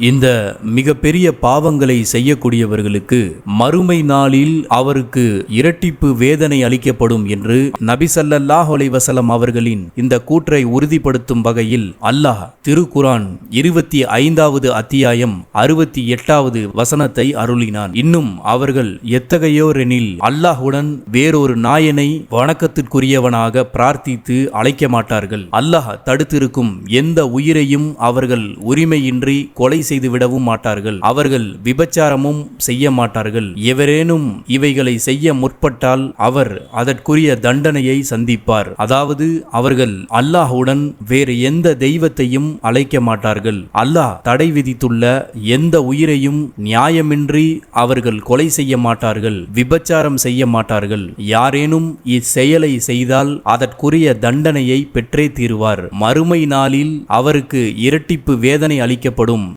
இந்த மிகப்பெரிய பாவங்களை செய்யக்கூடியவர்களுக்கு மறுமை நாளில் அவருக்கு இரட்டிப்பு வேதனை அளிக்கப்படும் என்று நபிசல்லாஹ் வசலம் அவர்களின் இந்த கூற்றை உறுதிப்படுத்தும் வகையில் அல்லாஹ் திருக்குரான் இருபத்தி ஐந்தாவது அத்தியாயம் அறுபத்தி எட்டாவது வசனத்தை அருளினான். இன்னும் அவர்கள் எத்தகையோரெனில் அல்லாஹுடன் வேறொரு நாயனை வணக்கத்திற்குரியவனாக பிரார்த்தித்து அழைக்க மாட்டார்கள். அல்லாஹ் தடுத்திருக்கும் எந்த உயிரையும் அவர்கள் உரிமையின்றி கொலை செய்து விடவும் மாட்டார்கள். அவர்கள் விபச்சாரமும் செய்ய மாட்டார்கள். எவரேனும் இவைகளை செய்ய முற்பட்டால் அவர் அதற்குரிய தண்டனையை சந்திப்பார். அதாவது அவர்கள் அல்லாஹுடன் வேறு எந்த தெய்வத்தையும் அழைக்க மாட்டார்கள். அல்லாஹ் தடை விதித்துள்ள எந்த உயிரையும் நியாயமின்றி அவர்கள் கொலை செய்ய மாட்டார்கள் விபச்சாரம் செய்ய மாட்டார்கள். யாரேனும் இச்செயலை செய்தால் அதற்குரிய தண்டனையை பெற்றே தீருவார். மறுமை நாளில் அவருக்கு இரட்டிப்பு வேதனை அளிக்கப்படும்.